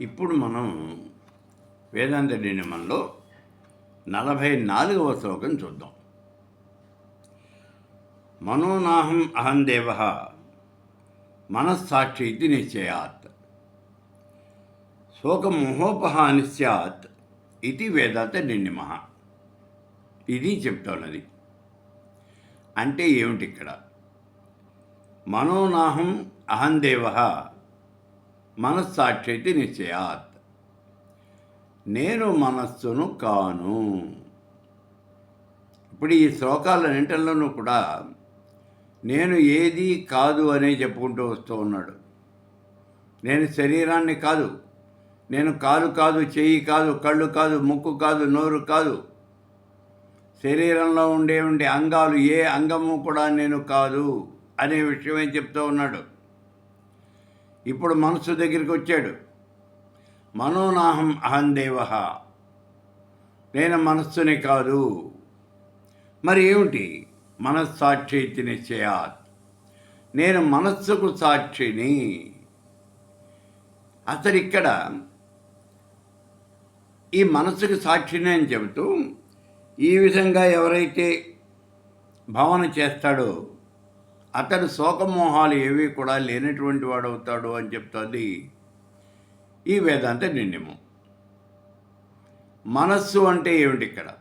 ఇప్పుడు మనం వేదాంత నియమంలో నలభై నాలుగవ శ్లోకం చూద్దాం. మనోనాహం అహం దేవ మనస్సాక్షి ఇది నిశ్చయాత్. శోకమోహోపహాని సత్ ఇది వేదాంత నిర్ణిమ ఇది చెప్తున్నది. అంటే ఏమిటి ఇక్కడ? మనోనాహం అహం దేవ మనస్సాక్షి నిశ్చయాత్. నేను మనస్సును కాను. ఇప్పుడు ఈ శ్లోకాలన్నింటిలోనూ కూడా నేను ఏది కాదు అనే చెప్పుకుంటూ వస్తూ ఉన్నాడు. నేను శరీరాన్ని కాదు. నేను కాలు కాదు చెయ్యి కాదు కళ్ళు కాదు ముక్కు కాదు నోరు కాదు. శరీరంలో ఉండే ఉండే అంగాలు ఏ అంగము కూడా నేను కాదు అనే విషయమే చెప్తూ ఉన్నాడు. ఇప్పుడు మనసు దగ్గరికి వచ్చాడు. మనోనాహం అహం నేను మనస్సుని కాదు. మరి ఏమిటి? మనస్సాక్షి ఇది నిశ్చయాత్ నేను మనస్సుకు సాక్షిని. అసలు ఇక్కడ ఈ మనస్సుకు సాక్షిని అని చెబుతూ ఈ విధంగా ఎవరైతే భావన చేస్తాడో అతడు శోకమోహాలు ఏవి కూడా లేనటువంటి వాడు అవుతాడు అని చెప్తుంది ఈ వేదాంత నిర్ణయము మనస్సు అంటే ఏమిటి ఇక్కడ?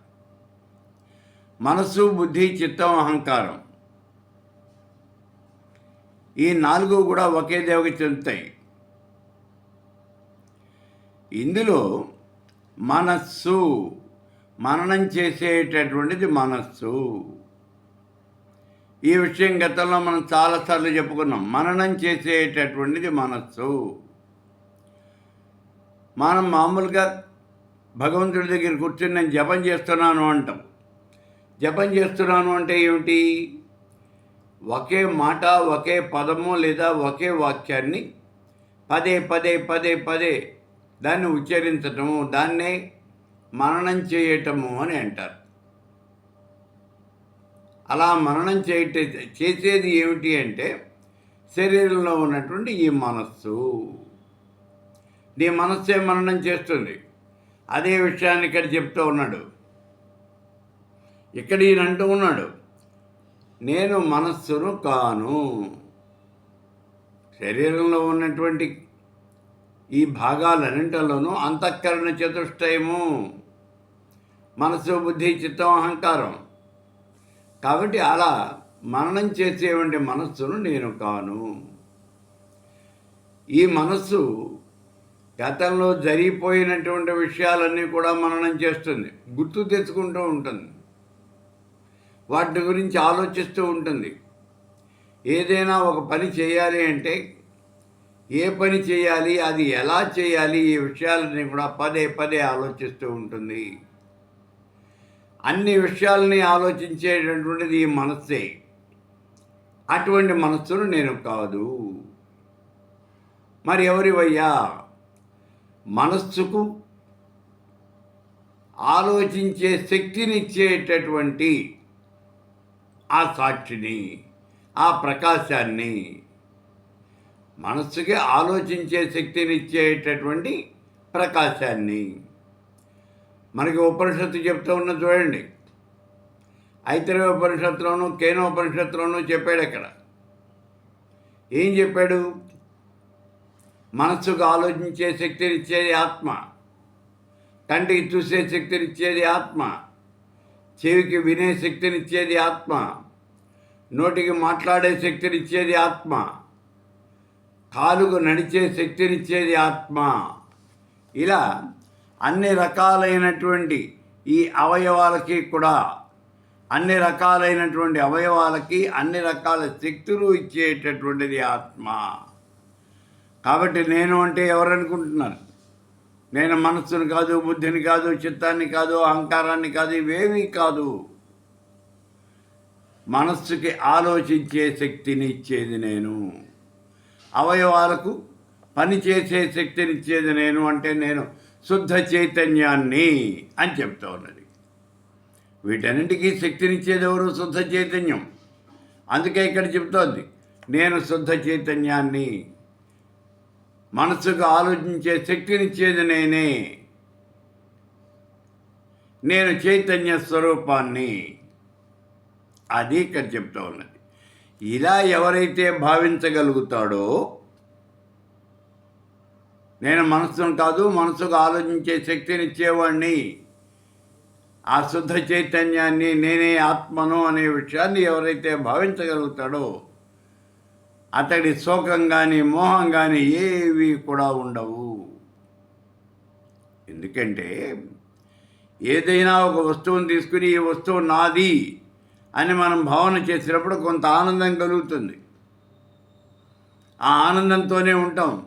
మనస్సు బుద్ధి చిత్తం అహంకారం. ఈ నాలుగు కూడా ఒకే దేవకి చెందుతాయి. ఇందులో మనస్సు మననం చేసేటటువంటిది మనస్సు. ఈ విషయం గతంలో మనం చాలాసార్లు చెప్పుకున్నాం. మననం చేసేటటువంటిది మనస్సు. మనం మామూలుగా భగవంతుడి దగ్గర కూర్చొని నేను జపం చేస్తున్నాను అంటాం. జపం చేస్తున్నాను అంటే ఏమిటి? ఒకే మాట ఒకే పదము లేదా ఒకే వాక్యాన్ని పదే పదే పదే పదే దాన్ని ఉచ్చరించటము దాన్నే మననం చేయటము అని అంటారు. అలా మననం చేయట చేసేది ఏమిటి అంటే శరీరంలో ఉన్నటువంటి ఈ మనస్సు. నీ మనస్సే మననం చేస్తుంది. అదే విషయాన్ని ఇక్కడ చెప్తూ ఉన్నాడు. ఇక్కడ ఈయన అంటూ ఉన్నాడు నేను మనస్సును కాను. శరీరంలో ఉన్నటువంటి ఈ భాగాలన్నింటిలోనూ అంతఃకరణ చతుష్టయము మనసు బుద్ధి చిత్తం అహంకారం. కాబట్టి అలా మననం చేసేవంటి మనస్సును నేను కాను. ఈ మనస్సు గతంలో జరిగిపోయినటువంటి విషయాలన్నీ కూడా మననం చేస్తుంది. గుర్తు తెచ్చుకుంటూ ఉంటుంది. వాటి గురించి ఆలోచిస్తూ ఉంటుంది. ఏదైనా ఒక పని చేయాలి అంటే ఏ పని చేయాలి అది ఎలా చేయాలి ఈ విషయాలన్నీ కూడా పదే పదే ఆలోచిస్తూ ఉంటుంది. అన్ని విషయాలని ఆలోచించేటటువంటిది ఈ మనస్సే. అటువంటి మనస్సును నేను కాదు. మరి ఎవరివయ్యా? మనస్సుకు ఆలోచించే శక్తినిచ్చేటటువంటి ఆ సాక్షిని ఆ ప్రకాశాన్ని మనస్సుకి ఆలోచించే శక్తినిచ్చేటటువంటి ప్రకాశాన్ని మనకి ఉపనిషత్తు చెప్తూ ఉన్న చూడండి. ఐతరే ఉపనిషత్తులోను కేన ఉపనిషత్తులోను చెప్పాడు అక్కడ. ఏం చెప్పాడు? మనస్సుకు ఆలోచించే శక్తినిచ్చేది ఆత్మ కంటికి చూసే శక్తినిచ్చేది ఆత్మ చెవికి వినే శక్తినిచ్చేది ఆత్మ నోటికి మాట్లాడే శక్తినిచ్చేది ఆత్మ కాలుకు నడిచే శక్తినిచ్చేది ఆత్మ. ఇలా అన్ని రకాలైనటువంటి ఈ అవయవాలకి కూడా అన్ని రకాలైనటువంటి అవయవాలకి అన్ని రకాల శక్తులు ఇచ్చేటటువంటిది ఆత్మ. కాబట్టి నేను అంటే ఎవరనుకుంటున్నారు? నేను మనస్సుని కాదు బుద్ధిని కాదు చిత్తాన్ని కాదు అహంకారాన్ని కాదు ఇవేమీ కాదు. మనస్సుకి ఆలోచించే శక్తిని ఇచ్చేది నేను. అవయవాలకు పని చేసే శక్తినిచ్చేది నేను అంటే నేను శుద్ధ చైతన్యాన్ని అని చెప్తా ఉన్నది. వీటన్నింటికీ శక్తినిచ్చేది ఎవరు? శుద్ధ చైతన్యం. అందుకే ఇక్కడ చెప్తోంది నేను శుద్ధ చైతన్యాన్ని మనసుకు ఆలోచించే శక్తినిచ్చేది నేనే. నేను చైతన్య స్వరూపాన్ని. అది ఇక్కడ చెప్తా ఉన్నది. ఇలా ఎవరైతే భావించగలుగుతాడో నేను మనసును కాదు మనసుకు ఆలోచించే శక్తిని ఇచ్చేవాడిని ఆ శుద్ధ చైతన్యాన్ని నేనే ఆత్మను అనే విషయాన్ని ఎవరైతే భావించగలుగుతాడో అతడి శోకం కానీ మోహం కానీ ఏవి కూడా ఉండవు. ఎందుకంటే ఏదైనా ఒక వస్తువును తీసుకుని ఈ వస్తువు నాది అని మనం భావన చేసినప్పుడు కొంత ఆనందం కలుగుతుంది. ఆ ఆనందంతోనే ఉంటాం.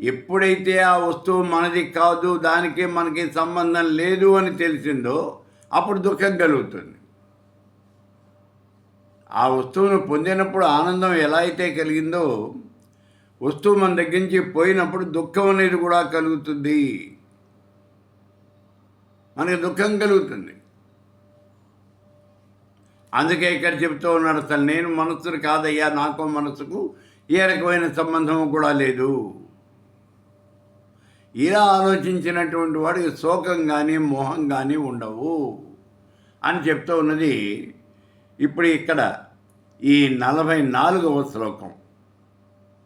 ఎప్పుడైతే ఆ వస్తువు మనది కాదు దానికి మనకి సంబంధం లేదు అని తెలిసిందో అప్పుడు దుఃఖం కలుగుతుంది. ఆ వస్తువును పొందినప్పుడు ఆనందం ఎలా అయితే కలిగిందో వస్తువు మన దగ్గర నుంచి పోయినప్పుడు దుఃఖం అనేది కూడా కలుగుతుంది. మనకి దుఃఖం కలుగుతుంది. అందుకే ఇక్కడ చెప్తూ ఉన్నాడు అసలు నేను మనస్సును కాదయ్యా నాకు మనసుకు ఏ రకమైన సంబంధం కూడా లేదు. ఇలా ఆలోచించినటువంటి వాడికి శోకం కానీ మోహం కానీ ఉండవు అని చెప్తూ ఉన్నది. ఇప్పుడు ఇక్కడ ఈ నలభై నాలుగవ శ్లోకం.